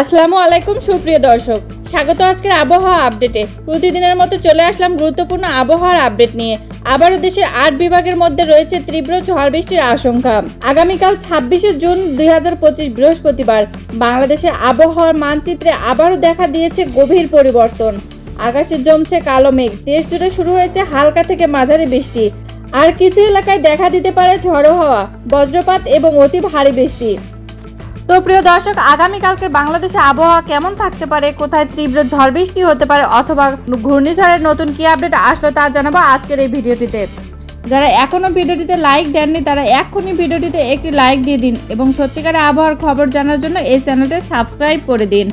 আসসালামু আলাইকুম, সুপ্রিয় দর্শক। স্বাগত আজকের আবহাওয়া আপডেটে। প্রতিদিনের মতো চলে আসলাম গুরুত্বপূর্ণ আবহাওয়ার আপডেট নিয়ে। আবারও দেশের আট বিভাগের মধ্যে রয়েছে তীব্র ঝড় বৃষ্টির আশঙ্কা। আগামীকাল ছাব্বিশে জুন দুই হাজার পঁচিশ বৃহস্পতিবার বাংলাদেশের আবহাওয়ার মানচিত্রে আবারও দেখা দিয়েছে গভীর পরিবর্তন। আকাশে জমছে কালো মেঘ। দেশ জুড়ে শুরু হয়েছে হালকা থেকে মাঝারি বৃষ্টি। আর কিছু এলাকায় দেখা দিতে পারে ঝড়ো হাওয়া, বজ্রপাত এবং অতি ভারী বৃষ্টি। তো প্রিয় দর্শক আগামীকালকে বাংলাদেশে আবহাওয়া কেমন থাকতে পারে? কোথায় তীব্র ঝড় বৃষ্টি হতে পারে অথবা ঘূর্ণিঝড়ের নতুন কি আপডেট আসলো তা জানাব আজকের এই ভিডিওটিতে। যারা এখনও ভিডিওটিতে লাইক দেননি, তারা এক্ষুনি ভিডিওটিতে একটি লাইক দিয়ে দিন এবং সত্যিকারের আবহাওয়ার খবর জানার জন্য এই চ্যানেলটা সাবস্ক্রাইব করে দিন।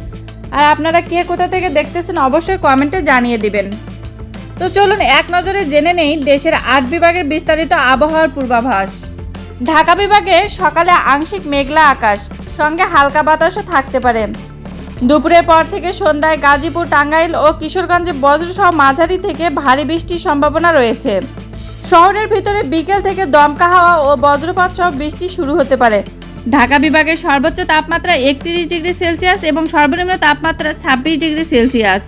আর আপনারা কে কোথা থেকে দেখতেছেন অবশ্যই কমেন্টে জানিয়ে দিবেন। তো চলুন এক নজরে জেনে নেই দেশের আট বিভাগের বিস্তারিত আবহাওয়ার পূর্বাভাস। ঢাকা বিভাগে সকালে আংশিক মেঘলা আকাশ, সঙ্গে হালকা বাতাসও থাকতে পারে। দুপুরের পর থেকে সন্ধ্যায় গাজীপুর, টাঙ্গাইল ও কিশোরগঞ্জে বজ্রসহ মাঝারি থেকে ভারী বৃষ্টির সম্ভাবনা রয়েছে। শহরের ভিতরে বিকেল থেকে দমকা হাওয়া ও বজ্রপাত সহ বৃষ্টি শুরু হতে পারে। ঢাকা বিভাগের সর্বোচ্চ তাপমাত্রা একত্রিশ ডিগ্রি সেলসিয়াস এবং সর্বনিম্ন তাপমাত্রা ছাব্বিশ ডিগ্রি সেলসিয়াস।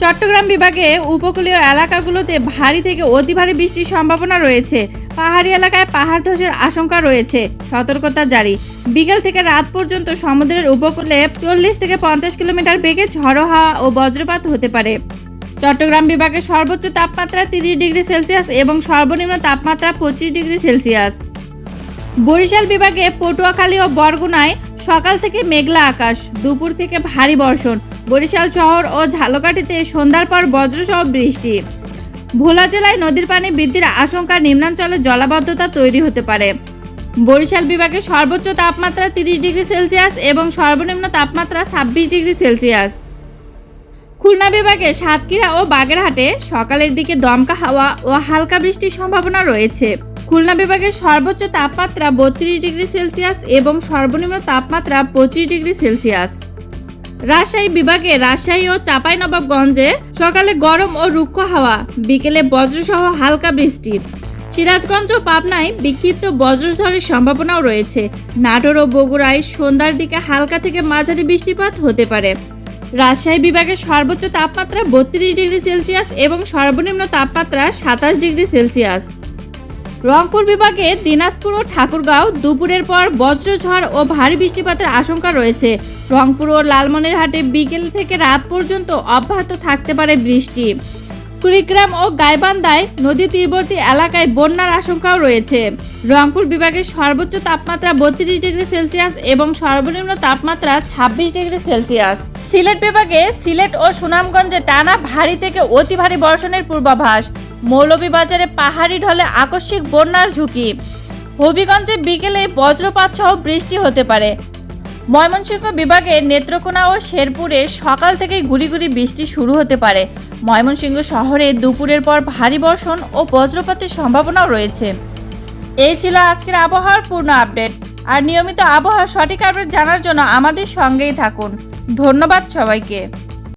চট্টগ্রাম বিভাগে উপকূলীয় এলাকাগুলোতে ভারী থেকে অতি ভারী বৃষ্টির সম্ভাবনা রয়েছে। পাহাড়ি এলাকায় পাহাড় ধসের আশঙ্কা রয়েছে। সতর্কতা জারি। বিকেল থেকে রাত পর্যন্ত সমুদ্রের উপকূলে চল্লিশ থেকে পঞ্চাশ কিলোমিটার বেগে ঝড়ো হাওয়া ও বজ্রপাত হতে পারে। চট্টগ্রাম বিভাগের সর্বোচ্চ তাপমাত্রা তিরিশ ডিগ্রি সেলসিয়াস এবং সর্বনিম্ন তাপমাত্রা পঁচিশ ডিগ্রি সেলসিয়াস। বরিশাল বিভাগে পটুয়াখালী ও বরগুনায় সকাল থেকে মেঘলা আকাশ, দুপুর থেকে ভারী বর্ষণ বরিশাল শহর ও ঝালকাঠিতে সন্ধ্যার পর বজ্রসহ বৃষ্টি। ভোলা জেলায় নদীর পানি বৃদ্ধির আশঙ্কা নিম্নাঞ্চলে জলাবদ্ধতা তৈরি হতে পারে। বরিশাল বিভাগে সর্বোচ্চ তাপমাত্রা তিরিশ ডিগ্রি সেলসিয়াস এবং সর্বনিম্ন তাপমাত্রা ছাব্বিশ ডিগ্রি সেলসিয়াস। খুলনা বিভাগে সাতক্ষীরা ও বাগেরহাটে সকালের দিকে দমকা হাওয়া ও হালকা বৃষ্টির সম্ভাবনা রয়েছে। খুলনা বিভাগের সর্বোচ্চ তাপমাত্রা বত্রিশ ডিগ্রি সেলসিয়াস এবং সর্বনিম্ন তাপমাত্রা পঁচিশ ডিগ্রি সেলসিয়াস। রাজশাহী বিভাগে রাজশাহী ও চাঁপাইনবাবগঞ্জে সকালে গরম ও রুক্ষ হাওয়া, বিকেলে বজ্রসহ হালকা বৃষ্টি। সিরাজগঞ্জ ও পাবনায় বিক্ষিপ্ত বজ্রঝড়ের সম্ভাবনাও রয়েছে। নাটোর ও বগুড়ায় সন্ধ্যার দিকে হালকা থেকে মাঝারি বৃষ্টিপাত হতে পারে। রাজশাহী বিভাগের সর্বোচ্চ তাপমাত্রা বত্রিশ ডিগ্রি সেলসিয়াস এবং সর্বনিম্ন তাপমাত্রা সাতাশ ডিগ্রি সেলসিয়াস। রংপুর বিভাগে দিনাজপুর ও ঠাকুরগাঁও দুপুরের পর বজ্রঝড় ও ভারী বৃষ্টিপাতের আশঙ্কা রয়েছে। রংপুর ও লালমনিরহাটে বিকেল থেকে রাত পর্যন্ত অব্যাহত থাকতে পারে বৃষ্টি। কুড়িগ্রাম ও গাইবান্ধায় নদী তীরবর্তী এলাকায় বন্যার আশঙ্কাও রয়েছে। রংপুর বিভাগের সর্বোচ্চ তাপমাত্রা বত্রিশ ডিগ্রি সেলসিয়াস এবং সর্বনিম্ন তাপমাত্রা ছাব্বিশ ডিগ্রি সেলসিয়াস। সিলেট বিভাগে সিলেট ও সুনামগঞ্জে টানা ভারী থেকে অতি ভারী বর্ষণের পূর্বাভাস। মৌলভীবাজারে পাহাড়ি ঢলে আকস্মিক বন্যার ঝুঁকি। হবিগঞ্জে বিকেলে বজ্রপাত সহ বৃষ্টি হতে পারে। ময়মনসিংহ বিভাগে নেত্রকোনা ও শেরপুরে সকাল থেকেই গুড়ি গুড়ি বৃষ্টি শুরু হতে পারে। ময়মনসিংহ শহরে দুপুরের পর ভারী বর্ষণ ও বজ্রপাতের সম্ভাবনাও রয়েছে। এই ছিল আজকের আবহাওয়ার পূর্ণ আপডেট। আর নিয়মিত আবহাওয়ার সঠিক আপডেট জানার জন্য আমাদের সঙ্গেই থাকুন। ধন্যবাদ সবাইকে।